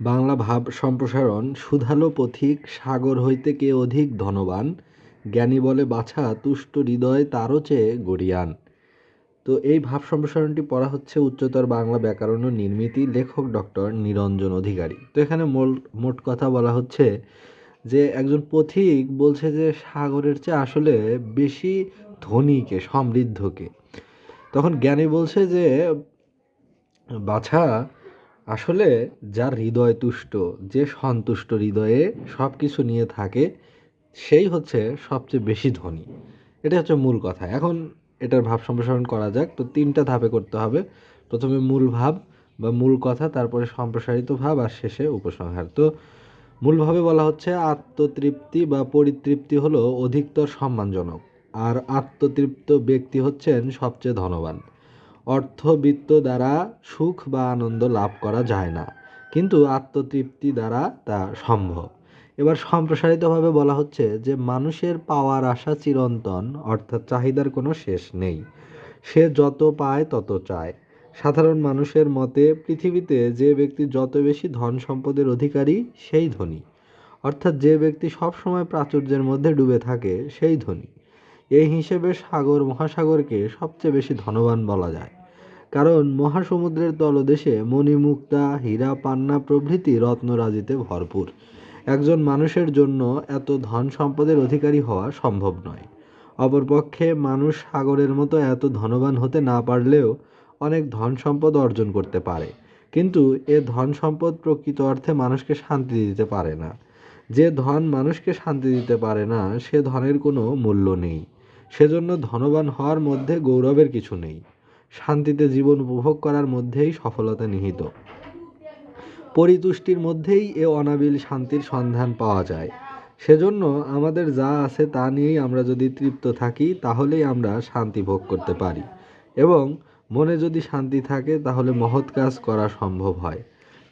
বাংলা ভাব সম্প্রসারণ, সুধালো পথিক, সাগর হইতে কে অধিক ধনবান, জ্ঞানী বলে বাছা তুষ্ট হৃদয় তারও চেয়ে গরিয়ান তো এই ভাব সম্প্রসারণটি পড়া হচ্ছে উচ্চতর বাংলা ব্যাকরণ ও নির্মিতি লেখক ডক্টর নিরঞ্জন অধিকারী। তো এখানে মোল, মোট কথা বলা হচ্ছে যে একজন পথিক বলছে যে সাগরের চেয়ে আসলে বেশি ধনীকে সমৃদ্ধকে তখন জ্ঞানী বলছে যে বাছা আসলে যার হৃদয় তুষ্ট, যে সন্তুষ্ট হৃদয়ে সব কিছু নিয়ে থাকে, সেই হচ্ছে সবচেয়ে বেশি ধনী। এটা হচ্ছে মূল কথা। এখন এটার ভাব সম্প্রসারণ করা যাক। তো তিনটা ধাপে করতে হবে। প্রথমে মূল ভাব বা মূল কথা, তারপরে সম্প্রসারিত ভাব আর শেষে উপসংহার। তো মূলভাবে বলা হচ্ছে আত্মতৃপ্তি বা পরিতৃপ্তি হলো অধিকতর সম্মানজনক। আর আত্মতৃপ্ত ব্যক্তি হচ্ছেন সবচেয়ে ধনবান। অর্থবিত্ত দ্বারা সুখ বা আনন্দ লাভ করা যায় না। কিন্তু আত্মতৃপ্তি দ্বারা তা সম্ভব। এবার সম্প্রসারিতভাবে বলা হচ্ছে যে, মানুষের পাওয়ার আশা চিরন্তন, অর্থাৎ চাহিদার কোনো শেষ নেই। সে যত পায় তত চায়। সাধারণ মানুষের মতে, পৃথিবীতে যে ব্যক্তি যত বেশি ধন সম্পদের অধিকারী, সেই ধনী। অর্থাৎ যে ব্যক্তি সবসময় প্রাচুর্যের মধ্যে ডুবে থাকে, সেই ধনী। এই হিসেবে সাগর মহাসাগরকে সবচেয়ে বেশি ধনবান বলা যায়। কারণ মহাসমুদ্রের তলদেশে মণিমুক্তা, হীরা, পান্না প্রভৃতি রত্নরাজিতে ভরপুর। একজন মানুষের জন্য এত ধন সম্পদের অধিকারী হওয়া সম্ভব নয়। অপরপক্ষে মানুষ সাগরের মতো এত ধনবান হতে না পারলেও অনেক ধন সম্পদ অর্জন করতে পারে। কিন্তু এ ধন সম্পদ প্রকৃত অর্থে মানুষকে শান্তি দিতে পারে না। যে ধন মানুষকে শান্তি দিতে পারে না, সে ধনের কোনো মূল্য নেই। সেজন্য ধনবান হওয়ার মধ্যে গৌরবের কিছু নেই। শান্তিতে জীবন উপভোগ করার মধ্যেই সফলতা নিহিত। পরিতুষ্টির মধ্যেই এ অনাবিল শান্তির সন্ধান পাওয়া যায়। সেজন্য আমাদের যা আছে তা নিয়েই আমরা যদি তৃপ্ত থাকি, তাহলেই আমরা শান্তি ভোগ করতে পারি। এবং মনে যদি শান্তি থাকে, তাহলে মহৎ কাজ করা সম্ভব হয়।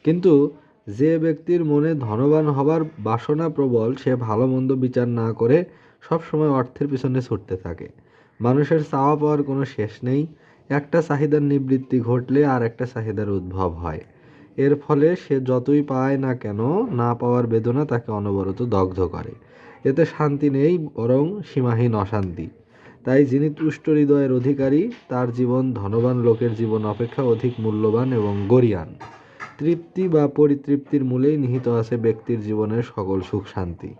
কিন্তু যে ব্যক্তির মনে ধনবান হবার বাসনা প্রবল, সে ভালো মন্দ বিচার না করে সবসময় অর্থের পিছনে ছুটতে থাকে। মানুষের চাওয়া পাওয়ার কোনো শেষ নেই। একটা চাহিদার নিবৃত্তি ঘটলে আর একটা চাহিদার উদ্ভব হয়। এর ফলে সে যতই পায় না কেন, না পাওয়ার বেদনা তাকে অনবরত দগ্ধ করে। এতে শান্তি নেই, বরং সীমাহীন অশান্তি। তাই যিনি তুষ্ট হৃদয়ের অধিকারী, তার জীবন ধনবান লোকের জীবন অপেক্ষা অধিক মূল্যবান এবং গরিয়ান তৃপ্তি বা পরিতৃপ্তির মূলেই নিহিত আছে ব্যক্তির জীবনের সকল সুখ শান্তি।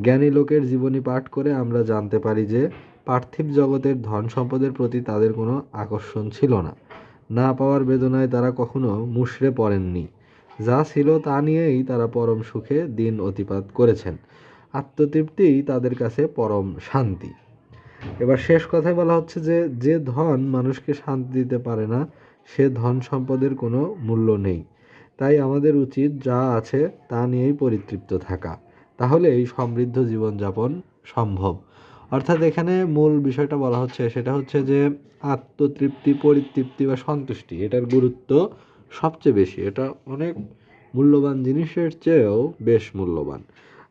জ্ঞানী লোকের জীবনী পাঠ করে আমরা জানতে পারি যে, পার্থিব জগতের ধন সম্পদের প্রতি তাদের কোনো আকর্ষণ ছিল না। না পাওয়ার বেদনায় তারা কখনো মুষড়ে পড়েননি। যা ছিল তা নিয়েই তারা পরম সুখে দিন অতিপাত করেছেন। আত্মতৃপ্তিই তাদের কাছে পরম শান্তি। এবার শেষ কথায় বলা হচ্ছে যে যে ধন মানুষকে শান্তি দিতে পারে না, সে ধন সম্পদের কোনো মূল্য নেই। তাই আমাদের উচিত যা আছে তা নিয়েই পরিতৃপ্ত থাকা। তাহলে এই সমৃদ্ধ জীবনযাপন সম্ভব। অর্থাৎ এখানে মূল বিষয়টা বলা হচ্ছে, সেটা হচ্ছে যে আত্মতৃপ্তি, পরিতৃপ্তি বা সন্তুষ্টি, এটার গুরুত্ব সবচেয়ে বেশি। এটা অনেক মূল্যবান জিনিসের চেয়েও বেশ মূল্যবান।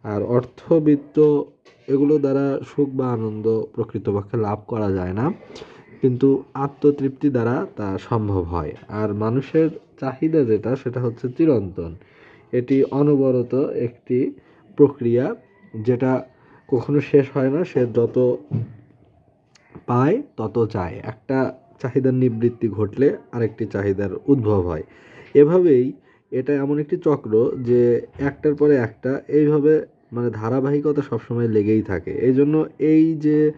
আর অর্থবিত্ত এগুলো দ্বারা সুখ বা আনন্দ প্রকৃতপক্ষে লাভ করা যায় না। কিন্তু আত্মতৃপ্তি দ্বারা তা সম্ভব হয়। আর মানুষের চাহিদা যেটা, সেটা হচ্ছে চিরন্তন। এটি অনবরত একটি প্রক্রিয়া যেটা কখনো শেষ হয় না, সে যত পায় তত চায়। একটা চাহিদার নিবৃত্তি ঘটলে আরেকটি চাহিদার উদ্ভব হয়। এভাবেই এটা এমন একটি চক্র যে একটার পরে একটা এইভাবে মানে ধারাবাহিকতা সবসময় লেগেই থাকে। এই জন্য এই যে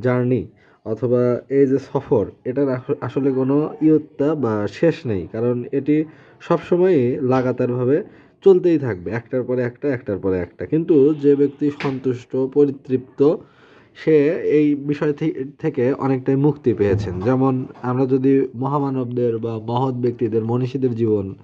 জার্নি অথবা এই যে সফর, এটার আস- আসলে কোনো ইয়ত্তা বা শেষ নেই। কারণ এটি সবসময়ই লাগাতারভাবে চলতেই থাকবে। একটার পরে একটা, একটার পরে একটা। কিন্তু যে ব্যক্তি সন্তুষ্ট, পরিতৃপ্ত, সে এই বিষয় থেকে অনেকটাই মুক্তি পেয়েছেন। যেমন আমরা যদি মহামানবদের বা মহৎ ব্যক্তিদের, মনীষীদের জীবন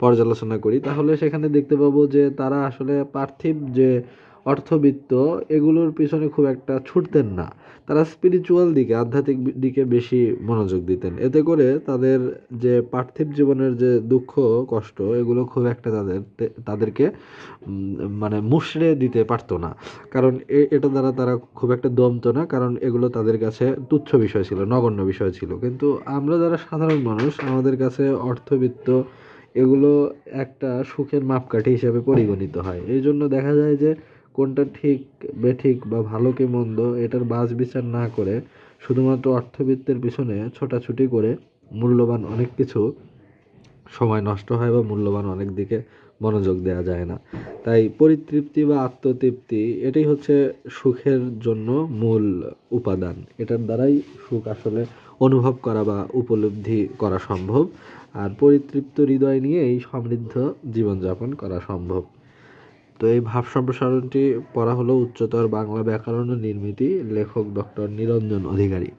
পর্যালোচনা করি, তাহলে সেখানে দেখতে পাবো যে তারা আসলে পার্থিব যে অর্থবিত্ত, এগুলোর পিছনে খুব একটা ছুটতেন না। তারা স্পিরিচুয়াল দিকে, আধ্যাত্মিক দিকে বেশি মনোযোগ দিতেন। এতে করে তাদের যে পার্থিব জীবনের যে দুঃখ, কষ্ট, এগুলো খুব একটা তাদের তাদেরকে মানে মুষড়ে দিতে পারতো না। কারণ এটা দ্বারা তারা খুব একটা দমতো না, কারণ এগুলো তাদের কাছে তুচ্ছ বিষয় ছিল, নগণ্য বিষয় ছিল। কিন্তু আমরা যারা সাধারণ মানুষ, আমাদের কাছে অর্থবিত্ত, এগুলো একটা সুখের মাপকাঠি হিসেবে পরিগণিত হয়। এই জন্য দেখা যায় যে কোনটা ঠিক বেঠিক বা ভালো কি মন্দ এটার বাছ বিচার না করে শুধুমাত্র অর্থবিত্তের পিছনে ছোটাছুটি করে মূল্যবান অনেক কিছু সময় নষ্ট হয় বা মূল্যবান অনেক দিকে মনোযোগ দেওয়া যায় না। তাই পরিতৃপ্তি বা আত্মতৃপ্তি এটাই হচ্ছে সুখের জন্য মূল উপাদান। এটার দ্বারাই সুখ আসলে অনুভব করা বা উপলব্ধি করা সম্ভব। আর পরিতৃপ্ত হৃদয় নিয়েই সমৃদ্ধ জীবনযাপন করা সম্ভব। তো এই ভাব সম্প্রসারণটি পড়া হলো উচ্চতর বাংলা ব্যাকরণ ও নির্মিতি লেখক ডক্টর নিরঞ্জন অধিকারী।